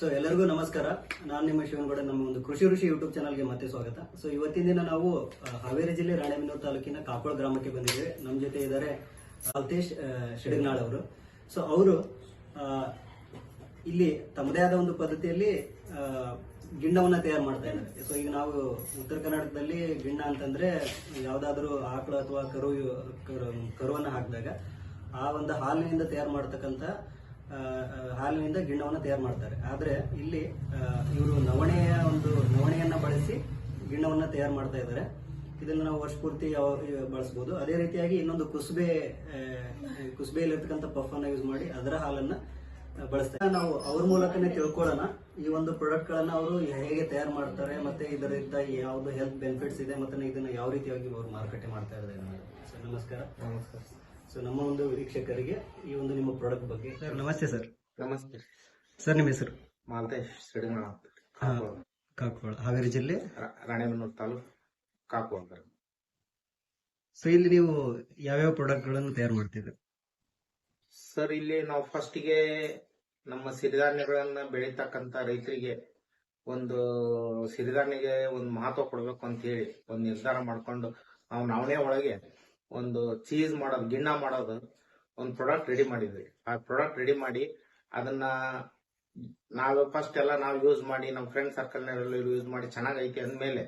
So ಎಲ್ಲರಿಗೂ ನಮಸ್ಕಾರ. ನಾನು ನಿಮ್ಮ ಶಿವನಗೌಡ, ನಮ್ಮ ಒಂದು ಕೃಷಿ ಋಷಿ ಯೂಟ್ಯೂಬ್ ಚಾನಲ್ಗೆ ಮತ್ತೆ ಸ್ವಾಗತ. ಸೊ ಇವತ್ತಿನ ದಿನ ನಾವು ಹಾವೇರಿ ಜಿಲ್ಲೆ ರಾಣೆಬೆನ್ನೂರು ತಾಲೂಕಿನ ಕಾಕೋಳ ಗ್ರಾಮಕ್ಕೆ ಬಂದಿದ್ದೇವೆ. ನಮ್ಮ ಜೊತೆ ಇದ್ದಾರೆ ಅಲ್ತೇಶ್ ಶೆಡಿನಾಳ್ ಶಿಡಗ್ನಾಳ್ ಅವರು. ಸೊ ಅವರು ಇಲ್ಲಿ ತಮ್ಮದೇ ಆದ ಒಂದು ಪದ್ಧತಿಯಲ್ಲಿ ಗಿಣ್ಣವನ್ನು ತಯಾರು ಮಾಡ್ತಾ ಇದ್ದಾರೆ. ಸೊ ಈಗ ನಾವು ಉತ್ತರ ಕರ್ನಾಟಕದಲ್ಲಿ ಗಿಣ್ಣ ಅಂತಂದ್ರೆ ಯಾವ್ದಾದ್ರು ಆಕಳು ಅಥವಾ ಕರು, ಕರು- ಕರುವನ್ನ ಹಾಕಿದಾಗ, ಆ ಒಂದು ಹಾಲಿನಿಂದ ತಯಾರು ಮಾಡ್ತಕ್ಕಂಥ ಹಾಲಿನಿಂದ ಗಿಣ್ಣವನ್ನು ತಯಾರು ಮಾಡ್ತಾರೆ. ಆದರೆ ಇಲ್ಲಿ ಇವರು ನವಣೆಯ ಒಂದು ನವಣೆಯನ್ನು ಬಳಸಿ ಗಿಣ್ಣವನ್ನು ತಯಾರು ಮಾಡ್ತಾ ಇದ್ದಾರೆ. ಇದನ್ನು ನಾವು ವರ್ಷ ಪೂರ್ತಿ ಬಳಸ್ಬೋದು. ಅದೇ ರೀತಿಯಾಗಿ ಇನ್ನೊಂದು ಕುಸುಬೆ ಕುಸುಬೆಯಲ್ಲಿರ್ತಕ್ಕಂಥ ಪಫ್ ಅನ್ನ ಯೂಸ್ ಮಾಡಿ ಅದರ ಹಾಲನ್ನ ಬಳಸ್ತಾರೆ. ನಾವು ಅವ್ರ ಮೂಲಕನೇ ತಿಳ್ಕೊಳ್ಳೋಣ. ಈ ಒಂದು ಪ್ರಾಡಕ್ಟ್ ಗಳನ್ನ ಅವರು ಹೇಗೆ ತಯಾರು ಮಾಡ್ತಾರೆ ಮತ್ತೆ ಇದರಿಂದ ಯಾವ್ದು ಹೆಲ್ತ್ ಬೆನಿಫಿಟ್ಸ್ ಇದೆ ಮತ್ತೆ ಇದನ್ನ ಯಾವ ರೀತಿಯಾಗಿ ಅವರು ಮಾರುಕಟ್ಟೆ ಮಾಡ್ತಾ ಇದ್ದಾರೆ ನಮಸ್ಕಾರ. ನಮಸ್ಕಾರ. ಸೊ ನಮ್ಮ ಒಂದು ವೀಕ್ಷಕರಿಗೆ ಈ ಒಂದು ನಿಮ್ಮ ಪ್ರಾಡಕ್ಟ್ ಬಗ್ಗೆ ಸರ್ ನಮಸ್ತೆ ಸರ್ ನಮಸ್ತೆ. ಸರ್ ನಿಮ್ಮ ಹೆಸರು? ಮಾಲ್ತೇಶ್ ಸಿಡಿಮಳ ಕಾಕೋಳ ಹಾವೇರಿ ಜಿಲ್ಲೆ? ರಾಣೆಬೆನ್ನೂರು ತಾಲೂಕು ಕಾಕವಾಡ ಸೊ ಇಲ್ಲಿ ನೀವು ಯಾವ್ಯಾವ ಪ್ರಾಡಕ್ಟ್ಗಳನ್ನು ತಯಾರು ಮಾಡ್ತಿದ್ರು ಸರ್ ಇಲ್ಲಿ ನಾವು ಫಸ್ಟಿಗೆ ನಮ್ಮ ಸಿರಿಧಾನ್ಯಗಳನ್ನ ಬೆಳೀತಕ್ಕಂತ ರೈತರಿಗೆ ಒಂದು ಸಿರಿಧಾನ್ಯಗೆ ಒಂದು ಮಹತ್ವ ಕೊಡಬೇಕು ಅಂತ ಹೇಳಿ ಒಂದು ನಿರ್ಧಾರ ಮಾಡ್ಕೊಂಡು ನಾವು ನಾವೇ ಒಳಗೆ ಒಂದು ಚೀಸ್ ಮಾಡೋದು ಗಿಣ್ಣ ಮಾಡೋದು ಒಂದು ಪ್ರಾಡಕ್ಟ್ ರೆಡಿ ಮಾಡಿದ್ವಿ. ಆ ಪ್ರಾಡಕ್ಟ್ ರೆಡಿ ಮಾಡಿ ಅದನ್ನ ನಾವು ಫಸ್ಟ್ ಎಲ್ಲ ನಾವು ಯೂಸ್ ಮಾಡಿ ನಮ್ಮ ಫ್ರೆಂಡ್ ಸರ್ಕಲ್ ಯೂಸ್ ಮಾಡಿ ಚೆನ್ನಾಗೈತಿ ಅಂದ್ಮೇಲೆ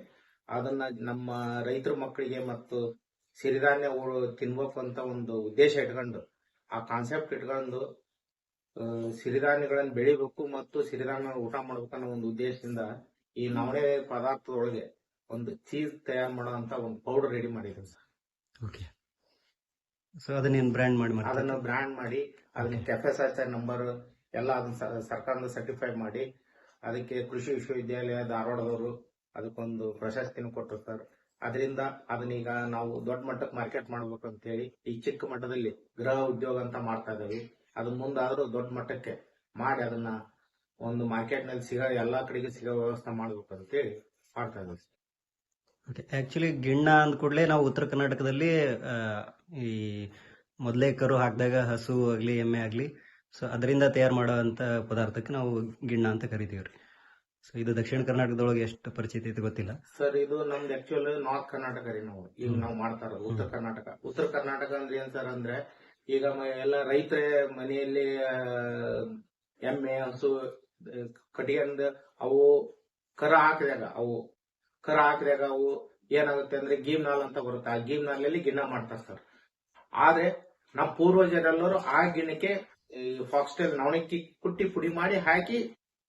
ಅದನ್ನ ನಮ್ಮ ರೈತರ ಮಕ್ಕಳಿಗೆ ಮತ್ತು ಸಿರಿಧಾನ್ಯ ತಿನ್ಬೇಕು ಅಂತ ಒಂದು ಉದ್ದೇಶ ಇಟ್ಕೊಂಡು ಆ ಕಾನ್ಸೆಪ್ಟ್ ಇಟ್ಕೊಂಡು ಸಿರಿಧಾನ್ಯಗಳನ್ನು ಬೆಳಿಬೇಕು ಮತ್ತು ಸಿರಿಧಾನ್ಯ ಊಟ ಮಾಡ್ಬೇಕು ಅನ್ನೋ ಒಂದು ಉದ್ದೇಶದಿಂದ ಈ ನವಣೆ ಪದಾರ್ಥದೊಳಗೆ ಒಂದು ಚೀಸ್ ತಯಾರು ಮಾಡೋ ಒಂದು ಪೌಡರ್ ರೆಡಿ ಮಾಡಿದ್ದೀನಿ ಸರ್. ಓಕೆ ಸೊ ಅದನ್ನೇನು ಬ್ರ್ಯಾಂಡ್ ಮಾಡಿ ಅದನ್ನ ಬ್ರ್ಯಾಂಡ್ ಮಾಡಿ ಅದನ್ನ ಕೆಫೆಸ್ ನಂಬರ್ ಎಲ್ಲ ಅದನ್ನ ಸ- ಸರ್ಕಾರದಿಂದ ಸರ್ಟಿಫೈ ಮಾಡಿ ಅದಕ್ಕೆ ಕೃಷಿ ವಿಶ್ವವಿದ್ಯಾಲಯ ಧಾರವಾಡದವರು ಅದಕ್ಕೊಂದು ಪ್ರಶಸ್ತಿನೂ ಕೊಟ್ಟರು ಸರ್ ಅದರಿಂದ ಅದನ್ನೀಗ ನಾವು ದೊಡ್ಡ ಮಟ್ಟಕ್ಕೆ ಮಾರ್ಕೆಟ್ ಮಾಡ್ಬೇಕು ಅಂತ ಹೇಳಿ ಈ ಚಿಕ್ಕ ಮಟ್ಟದಲ್ಲಿ ಗೃಹ ಉದ್ಯೋಗ ಅಂತ ಮಾಡ್ತಾ ಇದ್ದೀವಿ. ಅದನ್ನ ಮುಂದಾದ್ರೂ ದೊಡ್ಡ ಮಟ್ಟಕ್ಕೆ ಮಾಡಿ ಅದನ್ನ ಒಂದು ಮಾರ್ಕೆಟ್ನಲ್ಲಿ ಸಿಗೋ ಎಲ್ಲಾ ಕಡೆಗೆ ಸಿಗೋ ವ್ಯವಸ್ಥೆ ಮಾಡ್ಬೇಕು ಅಂತೇಳಿ ಮಾಡ್ತಾ ಇದ್ದೀವಿ. ಸರ್. ಓಕೆ ಆಕ್ಚುಲಿ ಗಿಣ್ಣ ಅಂದ ಕೂಡಲೇ ನಾವು ಉತ್ತರ ಕರ್ನಾಟಕದಲ್ಲಿ ಈ ಮೊದಲೇ ಕರು ಹಾಕಿದಾಗ ಹಸು ಆಗ್ಲಿ ಎಮ್ಮೆ ಆಗ್ಲಿ ಸೊ ಅದರಿಂದ ತಯಾರು ಮಾಡುವಂತ ಪದಾರ್ಥಕ್ಕೆ ನಾವು ಗಿಣ್ಣ ಅಂತ ಕರಿತೀವಿ ರೀ ಸೊ ಇದು ದಕ್ಷಿಣ ಕರ್ನಾಟಕದೊಳಗೆ ಎಷ್ಟು ಪರಿಚಿತ ಐತೆ ಗೊತ್ತಿಲ್ಲ. ಸರ್ ಇದು ನಮ್ದು ಆಕ್ಚುಲ್ ನಾರ್ತ್ ಕರ್ನಾಟಕ ರೀ ನಾವು. ಈಗ ನಾವು ಮಾಡ್ತಾರ ಉತ್ತರ ಕರ್ನಾಟಕ. ಉತ್ತರ ಕರ್ನಾಟಕ ಅಂದ್ರೆ ಏನ್ ಸರ್ ಅಂದ್ರೆ ಈಗ ಎಲ್ಲ ರೈತರ ಮನೆಯಲ್ಲಿ ಎಮ್ಮೆ ಹಸು ಕಟಿಗೆಂದ ಅವು ಕರ ಹಾಕಿದಾಗ ಅವು ಕರ ಹಾಕಿದಾಗ ಅವು ಏನಾಗುತ್ತೆ ಅಂದ್ರೆ ಗೀಮ್ ನಾಲ್ ಅಂತ ಬರುತ್ತೆ. ಆ ಗೀಮ್ ನಾಲಲ್ಲಿ ಗಿಣ್ಣ ಮಾಡ್ತಾರೆ ಸರ್. ಆದ್ರೆ ನಮ್ಮ ಪೂರ್ವಜರೆಲ್ಲರೂ ಆ ಗಿಣ್ಣಕ್ಕೆ ಫಾಕ್ಸ್ಟೈಲ್ ನವಣಕ್ಕಿ ಕುಟ್ಟಿ ಪುಡಿ ಮಾಡಿ ಹಾಕಿ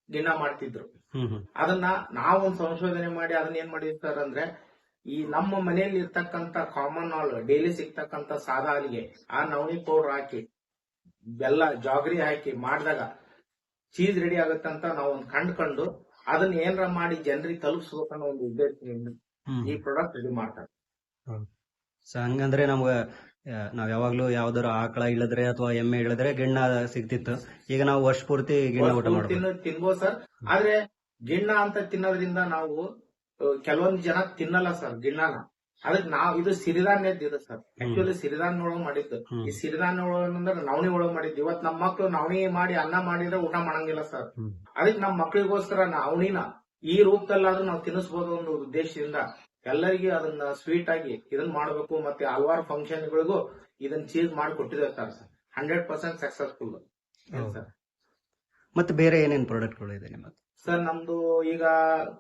ಗಿಣ್ಣ ಮಾಡ್ತಿದ್ರು. ಅದನ್ನ ನಾವೊಂದು ಸಂಶೋಧನೆ ಮಾಡಿ ಅದನ್ನ ಏನ್ ಮಾಡಿದ್ವಿ ಸರ್ ಅಂದ್ರೆ ಈ ನಮ್ಮ ಮನೆಯಲ್ಲಿ ಇರ್ತಕ್ಕಂತ ಕಾಮನ್ ಆಲ್ ಡೈಲಿ ಸಿಗ್ತಕ್ಕಂತ ಸಾದಾ ಹಾಲಿಗೆ ಆ ನವಣಿ ಪೌಡರ್ ಹಾಕಿ ಬೆಲ್ಲ ಜಾಗರಿ ಹಾಕಿ ಮಾಡಿದಾಗ ಚೀಸ್ ರೆಡಿ ಆಗುತ್ತಂತ ನಾವು ಒಂದು ಕಂಡ್ಕೊಂಡು ಅದನ್ನ ಏನರ ಮಾಡಿ ಜನರಿಗೆ ತಲುಪಿಸ್ಬೇಕನ್ನೋ ಒಂದು ಉದ್ದೇಶದಿಂದ ಈ ಪ್ರಾಡಕ್ಟ್ ರೆಡಿ ಮಾಡ್ತಾರೆ. ಸೊ ಹಂಗಂದ್ರೆ ನಮ್ಗ ನಾವ್ ಯಾವಾಗ್ಲೂ ಯಾವ್ದಾರ ಆಕಳ ಇಳಿದ್ರೆ ಅಥವಾ ಎಮ್ಮೆ ಇಳಿದ್ರೆ ಗಿಣ್ಣ ಸಿಗ್ತಿತ್ತು. ಈಗ ನಾವು ವರ್ಷ ಪೂರ್ತಿ ಗಿಣ್ಣ ಊಟ ಮಾಡ್ತೀವಿ ತಿನ್ಬೋದು ಸರ್. ಆದ್ರೆ ಗಿಣ್ಣ ಅಂತ ತಿನ್ನೋದ್ರಿಂದ ನಾವು ಕೆಲವೊಂದು ಜನ ತಿನ್ನಲ್ಲ ಸರ್ ಗಿಣ್ಣನ. ಅದಕ್ಕೆ ನಾವ್ ಇದು ಸಿರಿಧಾನ್ಯದ ಇದು ಸರ್. ಆಕ್ಚುಲಿ ಸಿರಿಧಾನ್ಯ ಒಳಗ್ ಮಾಡಿದ್ದು. ಈ ಸಿರಿಧಾನ್ಯ ಒಳಗ್ ಅಂದ್ರೆ ನವಣಿ ಒಳಗ್ ಮಾಡಿದ್ದು. ಇವತ್ ನಮ್ಮ ಮಕ್ಳು ನವಣಿ ಮಾಡಿ ಅನ್ನ ಮಾಡಿದ್ರೆ ಊಟ ಮಾಡಂಗಿಲ್ಲ ಸರ್. ಅದಕ್ ಅದಕ್ಕೆ ನಮ್ಮ ಮಕ್ಕಳಿಗೋಸ್ಕರ ನವಣಿನ ಈ ರೂಪದಲ್ಲಾದ್ರೂ ನಾವು ತಿನ್ನಿಸಬಹುದು ಅನ್ನೋ ಉದ್ದೇಶದಿಂದ ಎಲ್ಲರಿಗೂ ಅದನ್ನ ಸ್ವೀಟ್ ಆಗಿ ಇದನ್ನ ಮಾಡಬೇಕು. ಮತ್ತೆ ಹಲವಾರು ಫಂಕ್ಷನ್ಗಳಿಗೂ ಇದನ್ನ ಚೀಸ್ ಮಾಡಿ ಕೊಟ್ಟಿದ್ದಾರೆ sir. Hundred percent successful. Sir? ಮತ್ತೆ ಬೇರೆ ಏನೇನ್ ಪ್ರಾಡಕ್ಟ್ಗಳು ಇದೆ ನಿಮ್ಮ ಸರ್ ನಮ್ದು ಈಗ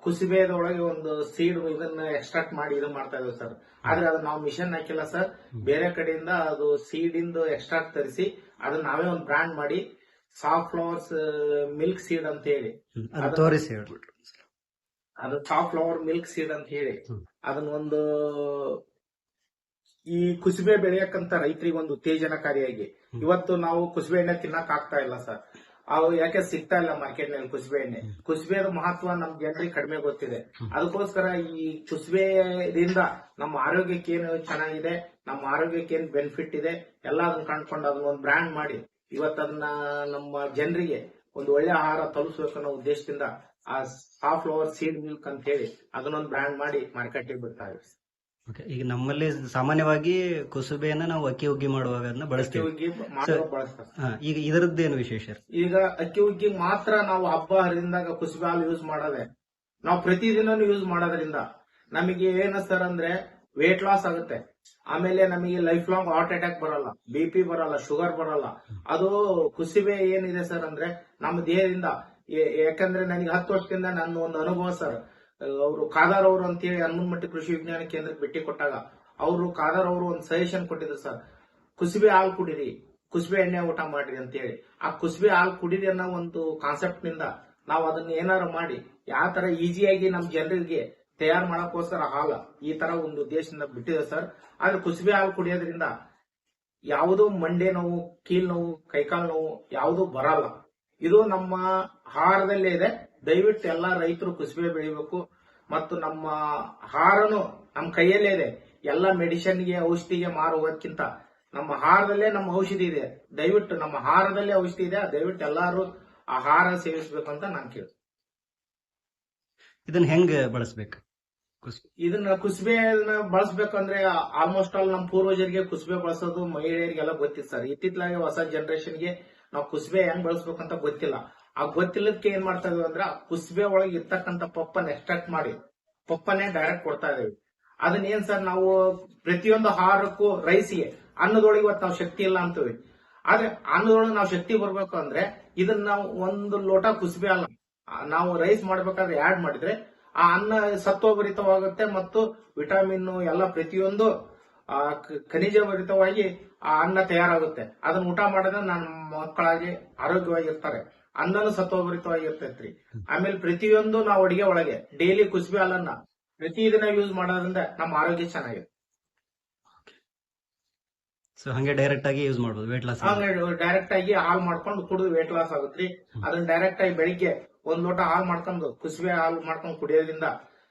ಕುಸಿಬೇದೊಳಗೆ ಒಂದು ಸೀಡ್ ಇದನ್ನ ಎಕ್ಸ್ಟ್ರಾಕ್ಟ್ ಮಾಡಿ ಇದು ಮಾಡ್ತಾ ಇದ್ದೀವಿ ಸರ್ ಆದ್ರೆ ಅದು ನಾವು ಮಿಷನ್ ಹಾಕಿಲ್ಲ ಸರ್ ಬೇರೆ ಕಡೆಯಿಂದ ಅದು ಸೀಡ್ ಇಂದ ಎಕ್ಸ್ಟ್ರಾಕ್ಟ್ ತರಿಸಿ ಅದನ್ನ ನಾವೇ ಒಂದು ಬ್ರಾಂಡ್ ಮಾಡಿ ಸಾಫ್ಟ್ ಫ್ಲವರ್ಸ್ ಮಿಲ್ಕ್ ಸೀಡ್ ಅಂತ ಹೇಳಿ. ಅದು ಅದು- ತೋರಿಸಿ ಹೇಳ್ಬಿಟ್ರು ಅದು ಸಾಫ್ಟ್ ಫ್ಲವರ್ ಮಿಲ್ಕ್ ಸೀಡ್ ಅಂತ ಹೇಳಿ. ಅದನ್ನ ಒಂದು ಈ ಕುಸುಬೆ ಬೆಳೆಯಕ್ಕಂತ ರೈತರಿಗೆ ಒಂದು ಉತ್ತೇಜನಕಾರಿಯಾಗಿ. ಇವತ್ತು ನಾವು ಕುಸುಬೆ ಎಣ್ಣೆ ತಿನ್ನಕ್ ಆಗ್ತಾ ಇಲ್ಲ ಸರ್ ಅವು ಯಾಕೆ ಸಿಗ್ತಾ ಇಲ್ಲ ಮಾರ್ಕೆಟ್ನಲ್ಲಿ ಕುಸುಬೆ ಎಣ್ಣೆ ಕುಸುಬೆದ ಮಹತ್ವ ನಮ್ ಜನರಿಗೆ ಕಡಿಮೆ ಗೊತ್ತಿದೆ. ಅದಕ್ಕೋಸ್ಕರ ಈ ಕುಸುಬೆದಿಂದ ನಮ್ಮ ಆರೋಗ್ಯಕ್ಕೆ ಏನು ಚೆನ್ನಾಗಿದೆ ನಮ್ಮ ಆರೋಗ್ಯಕ್ಕೆ ಏನ್ ಬೆನಿಫಿಟ್ ಇದೆ ಎಲ್ಲ ಅದನ್ನ ಕಂಡ್ಕೊಂಡು ಅದನ್ನ ಒಂದು ಬ್ರ್ಯಾಂಡ್ ಮಾಡಿ ಇವತ್ತದನ್ನ ನಮ್ಮ ಜನರಿಗೆ ಒಂದು ಒಳ್ಳೆ ಆಹಾರ ತಲುಪಿಸಬೇಕು ಅನ್ನೋ ಉದ್ದೇಶದಿಂದ ಆ ಸಾಫ್ಟ್ ಫ್ಲವರ್ ಸೀಡ್ ಮಿಲ್ಕ್ ಅಂತ ಹೇಳಿ ಅದನ್ನೊಂದು ಬ್ರ್ಯಾಂಡ್ ಮಾಡಿ ಮಾರ್ಕೆಟಿಗೆ ಬಿಡ್ತಾ ಇದ್ದೀವಿ. ಓಕೆ ಈಗ ನಮ್ಮಲ್ಲಿ ಸಾಮಾನ್ಯವಾಗಿ ಕುಸುಬೆಯನ್ನ ನಾವು ಅಕ್ಕಿ ಹುಗ್ಗಿ ಮಾಡುವಾಗ ಅದನ್ನ ಅಕ್ಕಿ ಬಳಸ್ತೀವಿ ಹುಗ್ಗಿ ಮಾಡುವ ಬಳಸ್ತಾರೆ. ಹಾ, ಈಗ ಇದರದ್ದೇನು ವಿಶೇಷ? ಈಗ ಅಕ್ಕಿ ಹುಗ್ಗಿ ಮಾತ್ರ ನಾವು ಹಬ್ಬ ಹರಿದಿಂದಾಗ ಕುಸುಬೆ ಹಾಲು ಯೂಸ್ ಮಾಡದೆ ನಾವು ಪ್ರತಿದಿನನೂ ಯೂಸ್ ಮಾಡೋದ್ರಿಂದ ನಮಗೆ ಏನ ಸರ್ ಅಂದ್ರೆ ವೇಟ್ ಲಾಸ್ ಆಗುತ್ತೆ. ಆಮೇಲೆ ನಮಗೆ ಲೈಫ್ ಲಾಂಗ್ ಹಾರ್ಟ್ ಅಟ್ಯಾಕ್ ಬರಲ್ಲ ಬಿ ಪಿ ಬರಲ್ಲ ಶುಗರ್ ಬರಲ್ಲ. ಅದು ಕುಸುಬೆ ಏನಿದೆ ಸರ್ ಅಂದ್ರೆ ನಮ್ಮ ದೇಹದಿಂದ ಏ- ಯಾಕಂದ್ರೆ ನನಗೆ ಹತ್ತು ವರ್ಷದಿಂದ ನನ್ನ ಒಂದು ಅನುಭವ ಸರ್ ಅವರು ಕಾದಾರ್ ಅವರು ಅಂತೇಳಿ ಹನುಮನಮಟ್ಟಿ ಕೃಷಿ ವಿಜ್ಞಾನ ಕೇಂದ್ರಕ್ಕೆ ಭೇಟಿ ಕೊಟ್ಟಾಗ ಅವರು ಕಾದಾರ್ ಅವರು ಒಂದು ಸಜೆಷನ್ ಕೊಟ್ಟಿದ್ರು ಸರ್. ಕುಸುಬೆ ಹಾಲು ಕುಡಿರಿ, ಕುಸುಬೆ ಎಣ್ಣೆ ಊಟ ಮಾಡ್ರಿ ಅಂತ ಹೇಳಿ. ಆ ಕುಸುಬೆ ಹಾಲು ಕುಡಿರಿ ಅನ್ನೋ ಒಂದು ಕಾನ್ಸೆಪ್ಟ್ನಿಂದ ನಾವು ಅದನ್ನ ಏನಾರು ಮಾಡಿ, ಯಾವ ತರ ಈಸಿಯಾಗಿ ನಮ್ ಜನರಿಗೆ ತಯಾರು ಮಾಡಕ್ಕೋಸ್ಕರ ಹಾಲು ಈ ತರ ಒಂದು ಉದ್ದೇಶದಿಂದ ಬಿಟ್ಟಿದೆ ಸರ್. ಆದ್ರೆ ಕುಸುಬೆ ಹಾಲು ಕುಡಿಯೋದ್ರಿಂದ ಯಾವುದೂ ಮಂಡೆ ನೋವು, ಕೀಲ್ ನೋವು, ಕೈಕಾಲು ನೋವು ಯಾವುದೂ ಬರಲ್ಲ. ಇದು ನಮ್ಮ ಆಹಾರದಲ್ಲೇ ಇದೆ. ದಯವಿಟ್ಟು ಎಲ್ಲಾ ರೈತರು ಕುಸುಬೆ ಬೆಳಿಬೇಕು ಮತ್ತು ನಮ್ಮ ಹಾರನು ನಮ್ಮ ಕೈಯಲ್ಲೇ ಇದೆ. ಎಲ್ಲ ಮೆಡಿಸಿನ್ಗೆ ಔಷಧಿಗೆ ಮಾರುವುದಕ್ಕಿಂತ ನಮ್ಮ ಹಾರದಲ್ಲೇ ನಮ್ಮ ಔಷಧಿ ಇದೆ. ದಯವಿಟ್ಟು ನಮ್ಮ ಆಹಾರದಲ್ಲೇ ಔಷಧಿ ಇದೆ. ದಯವಿಟ್ಟು ಎಲ್ಲಾರು ಆಹಾರ ಸೇವಿಸಬೇಕು ಅಂತ ನಾನು ಕೇಳ್ತೀನಿ. ಇದನ್ನ ಹೆಂಗ್ ಬಳಸ್ಬೇಕು? ಇದನ್ನ ಕುಸುಬೆ ಬಳಸ್ಬೇಕಂದ್ರೆ ಆಲ್ಮೋಸ್ಟ್ ಆಲ್ ನಮ್ಮ ಪೂರ್ವಜರಿಗೆ ಕುಸುಬೆ ಬಳಸೋದು ಮಹಿಳೆಯರಿಗೆಲ್ಲ ಗೊತ್ತಿತ್ತು ಸರ್. ಇತ್ತಿತ್ತಲಾಗೆ ಹೊಸ ಜನರೇಷನ್ಗೆ ನಾವು ಕುಸುಬೆ ಹೆಂಗ್ ಬಳಸ್ಬೇಕಂತ ಗೊತ್ತಿಲ್ಲ. ಆ ಗೊತ್ತಿಲ್ಲದಕ್ಕೆ ಏನ್ ಮಾಡ್ತಾ ಅಂದ್ರೆ ಆ ಕುಸುಬೆ ಒಳಗೆ ಇರ್ತಕ್ಕಂಥ ಪಪ್ಪನ್ ಎಕ್ಸ್ಟ್ರಾಕ್ಟ್ ಮಾಡಿ ಪಪ್ಪನ್ನೇ ಡೈರೆಕ್ಟ್ ಕೊಡ್ತಾ ಇದೀವಿ ಅದನ್ನ ಏನ್ ಸರ್ ನಾವು ಪ್ರತಿಯೊಂದು ಆಹಾರಕ್ಕೂ ರೈಸಿಗೆ ಅನ್ನದೊಳಗೆ ಇವತ್ತು ನಾವು ಶಕ್ತಿ ಇಲ್ಲ ಅಂತೀವಿ. ಆದ್ರೆ ಅನ್ನದೊಳಗೆ ನಾವು ಶಕ್ತಿ ಬರ್ಬೇಕು ಅಂದ್ರೆ ಇದನ್ನ ನಾವು ಒಂದು ಲೋಟ ಕುಸುಬೆ ಅಲ್ಲ, ನಾವು ರೈಸ್ ಮಾಡ್ಬೇಕಾದ್ರೆ ಆಡ್ ಮಾಡಿದ್ರೆ ಆ ಅನ್ನ ಸತ್ವಭರಿತವಾಗುತ್ತೆ ಮತ್ತು ವಿಟಮಿನ್ ಎಲ್ಲ ಪ್ರತಿಯೊಂದು ಖನಿಜ ಭರಿತವಾಗಿ ಆ ಅನ್ನ ತಯಾರಾಗುತ್ತೆ. ಅದನ್ನ ಊಟ ಮಾಡಿದ್ರೆ ನನ್ನ ಮಕ್ಕಳಾಗಿ ಆರೋಗ್ಯವಾಗಿರ್ತಾರೆ. ಅನ್ನನು ಸತ್ವಭರಿತವಾಗಿರ್ತೈತ್ರಿ. ಆಮೇಲೆ ಪ್ರತಿಯೊಂದು ನಾವು ಅಡಿಗೆ ಒಳಗೆ ಡೈಲಿ ಕುಸುಬೆ ಹಾಲನ್ನ ಪ್ರತಿದಿನ ಯೂಸ್ ಮಾಡೋದ್ರಿಂದ ನಮ್ಮ ಆರೋಗ್ಯ ಚೆನ್ನಾಗಿದೆ ಸೊ ಹಂಗೆ ಡೈರೆಕ್ಟ್ ಆಗಿ ಯೂಸ್ ಮಾಡಬಹುದು ವೇಟ್ ಲಾಸ್ ಡೈರೆಕ್ಟ್ ಆಗಿ ಹಾಲು ಮಾಡ್ಕೊಂಡು ಕುಡಿದು ವೇಟ್ ಲಾಸ್ ಆಗುತ್ತೆ ಅದನ್ನ ಡೈರೆಕ್ಟ್ ಆಗಿ ಬೆಳಿಗ್ಗೆ ಒಂದ್ ಲೋಟ ಹಾಲು ಮಾಡ್ಕೊಂಡು ಕುಸುಬೆ ಹಾಲು ಮಾಡ್ಕೊಂಡು ಕುಡಿಯೋದ್ರಿಂದ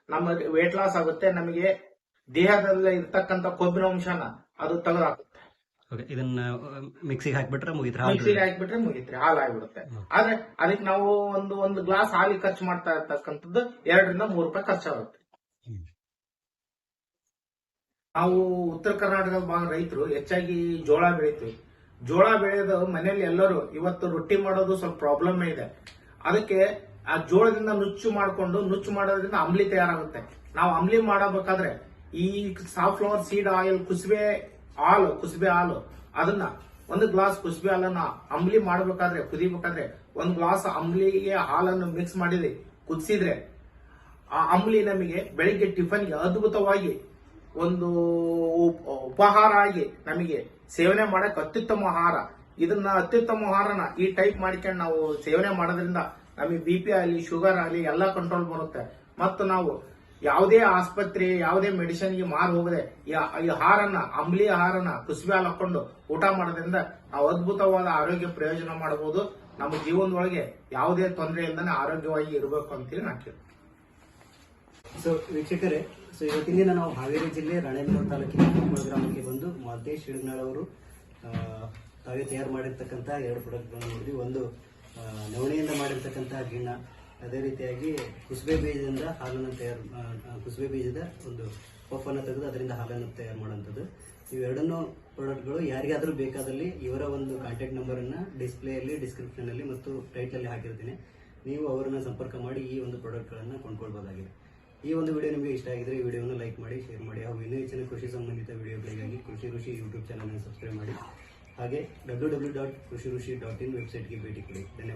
ನಮ್ಮ ವೇಟ್ ಲಾಸ್ ಆಗುತ್ತೆ. ನಮಗೆ ದೇಹದಲ್ಲಿ ಇರ್ತಕ್ಕಂತ ಕೊಬ್ಬಿನ ಅಂಶನ ಅದು ತೆಗೆದಾಕುತ್ತೆ ಓಕೆ ಇದನ್ನ ಮಿಕ್ಸಿಗೆ ಹಾಕ್ಬಿಟ್ರೆ ಮುಗಿತ್ರಿ? ಮಿಕ್ಸಿಗೆ ಹಾಕ್ಬಿಟ್ರೆ ಮುಗಿತ್ರಿ ಹಾಲು ಆಗ್ಬಿಡುತ್ತೆ. ಆದ್ರೆ ಅದಕ್ಕೆ ನಾವು ಒಂದು ಒಂದು ಗ್ಲಾಸ್ ಹಾಲಿಗೆ ಖರ್ಚು ಮಾಡ್ತಾ ಇರ್ತಕ್ಕಂಥದ್ದು ಎರಡರಿಂದ ಮೂರು ರೂಪಾಯಿ ಖರ್ಚಾಗುತ್ತೆ. ನಾವು ಉತ್ತರ ಕರ್ನಾಟಕದ ಭಾಗ ರೈತರು ಹೆಚ್ಚಾಗಿ ಜೋಳ ಬೆಳಿತೀವಿ. ಜೋಳ ಬೆಳೆಯೋದು ಮನೆಯಲ್ಲಿ ಎಲ್ಲರೂ ಇವತ್ತು ರೊಟ್ಟಿ ಮಾಡೋದು ಸ್ವಲ್ಪ ಪ್ರಾಬ್ಲಮ್ ಇದೆ. ಅದಕ್ಕೆ ಆ ಜೋಳದಿಂದ ನುಚ್ಚು ಮಾಡಿಕೊಂಡು ನುಚ್ಚು ಮಾಡೋದ್ರಿಂದ ಅಂಬ್ಲಿ ತಯಾರಾಗುತ್ತೆ. ನಾವು ಅಂಬ್ಲಿ ಮಾಡಬೇಕಾದ್ರೆ ಈ ಸಾಫ್ಲವರ್ ಸೀಡ್ ಆಯಿಲ್ ಕುಸುಬೆ ಹಾಲು, ಕುಸುಬೆ ಹಾಲು. ಅದನ್ನ ಒಂದು ಗ್ಲಾಸ್ ಕುಸುಬೆ ಹಾಲನ್ನ ಅಂಬ್ಲಿ ಮಾಡಬೇಕಾದ್ರೆ, ಕುದಿಬೇಕಾದ್ರೆ ಒಂದು ಗ್ಲಾಸ್ ಅಂಬ್ಲಿಗೆ ಹಾಲನ್ನು ಮಿಕ್ಸ್ ಮಾಡಿದ್ರೆ ಕುದಿಸಿದ್ರೆ ಆ ಅಂಬ್ಲಿ ನಮಗೆ ಬೆಳಿಗ್ಗೆ ಟಿಫನ್ಗೆ ಅದ್ಭುತವಾಗಿ ಒಂದು ಉಪ- ಉಪಹಾರ ಆಗಿ ನಮಗೆ ಸೇವನೆ ಮಾಡಕ್ ಅತ್ಯುತ್ತಮ ಆಹಾರ. ಇದನ್ನ ಅತ್ಯುತ್ತಮ ಆಹಾರನ ಈ ಟೈಪ್ ಮಾಡ್ಕೊಂಡು ನಾವು ಸೇವನೆ ಮಾಡೋದ್ರಿಂದ ನಮಗೆ ಬಿ ಪಿ ಆಗಲಿ ಶುಗರ್ ಆಗಲಿ ಎಲ್ಲ ಕಂಟ್ರೋಲ್ ಬರುತ್ತೆ. ಮತ್ತು ನಾವು ಯಾವುದೇ ಆಸ್ಪತ್ರೆ ಯಾವುದೇ ಮೆಡಿಸಿನ್ಗೆ ಮಾರು ಹೋಗದೆ ಈ ಹಾರನ್ನ ಅಂಬ್ಲಿ ಆಹಾರನ ಕುಸುಬೆ ಹಾಕೊಂಡು ಊಟ ಮಾಡೋದ್ರಿಂದ ನಾವು ಅದ್ಭುತವಾದ ಆರೋಗ್ಯ ಪ್ರಯೋಜನ ಮಾಡಬಹುದು ನಮ್ಮ ಜೀವನದೊಳಗೆ ಯಾವುದೇ ತೊಂದರೆ ಆರೋಗ್ಯವಾಗಿ ಇರಬೇಕು ಅಂತೇಳಿ ನಾನು ಕೇಳ್ತೀನಿ. ಸೊ ವೀಕ್ಷಕರೇ ಸೊ ಇವತ್ತಿನ ದಿನ ನಾವು ಹಾವೇರಿ ಜಿಲ್ಲೆ ರಾಣೇಬೆನ್ನೂರು ತಾಲೂಕಿನ ಗ್ರಾಮಕ್ಕೆ ಬಂದು ಮಾಲ್ತೇಶ್ ಶಿಡ್ನಾಳ್ ಅವರು ತಾವೇ ತಯಾರು ಮಾಡಿರ್ತಕ್ಕಂಥ ಎರಡು ಪ್ರಾಡಕ್ಟ್ಗಳನ್ನು ನೋಡಿದ್ವಿ. ಒಂದು ಆ, ನವಣೆಯಿಂದ ಮಾಡಿರ್ತಕ್ಕಂಥ ಗಿಣ್ಣ ಅದೇ ರೀತಿಯಾಗಿ ಕುಸುಬೆ ಬೀಜದಿಂದ ಹಾಲನ್ನು ತಯಾರು ಕುಸುಬೆ ಬೀಜದ ಒಂದು ಪಪ್ಪನ್ನು ತೆಗೆದು ಅದರಿಂದ ಹಾಲನ್ನು ತಯಾರು ಮಾಡುವಂಥದ್ದು. ಇವೆರಡನ್ನೂ ಪ್ರಾಡಕ್ಟ್ಗಳು ಯಾರಿಗಾದರೂ ಬೇಕಾದಲ್ಲಿ ಇವರ ಒಂದು ಕಾಂಟ್ಯಾಕ್ಟ್ ನಂಬರನ್ನು ಡಿಸ್ಪ್ಲೇಯಲ್ಲಿ ಡಿಸ್ಕ್ರಿಪ್ಷನಲ್ಲಿ ಮತ್ತು ಟೈಟಲ್ಲಿ ಹಾಕಿರ್ತೀನಿ. ನೀವು ಅವರನ್ನು ಸಂಪರ್ಕ ಮಾಡಿ ಈ ಒಂದು ಪ್ರಾಡಕ್ಟ್ಗಳನ್ನು ಕೊಂಡ್ಕೊಳ್ಬೋದಾಗಿದೆ. ಈ ಒಂದು ವಿಡಿಯೋ ನಿಮಗೆ ಇಷ್ಟ ಆಗಿದ್ರೆ ಈ ವಿಡಿಯೋವನ್ನು ಲೈಕ್ ಮಾಡಿ ಶೇರ್ ಮಾಡಿ. ಹಾಗೂ ಇನ್ನೂ ಹೆಚ್ಚಿನ ಕೃಷಿ ಸಂಬಂಧಿತ ವಿಡಿಯೋಗಳಿಗಾಗಿ ಕೃಷಿ ಋಷಿ ಯೂಟ್ಯೂಬ್ ಚಾನಲ್ನ ಸಬ್ಸ್ಕ್ರೈಬ್ ಮಾಡಿ. ಹಾಗೆ ಡಬ್ಲ್ಯೂ ಡಬ್ಲ್ಯೂ ಡಾಟ್ ಕೃಷಿ ಋಷಿ ಡಾಟ್ ಇನ್ ವೆಬ್ಸೈಟ್ಗೆ ಭೇಟಿ ಕೊಡಿ. ಧನ್ಯವಾದ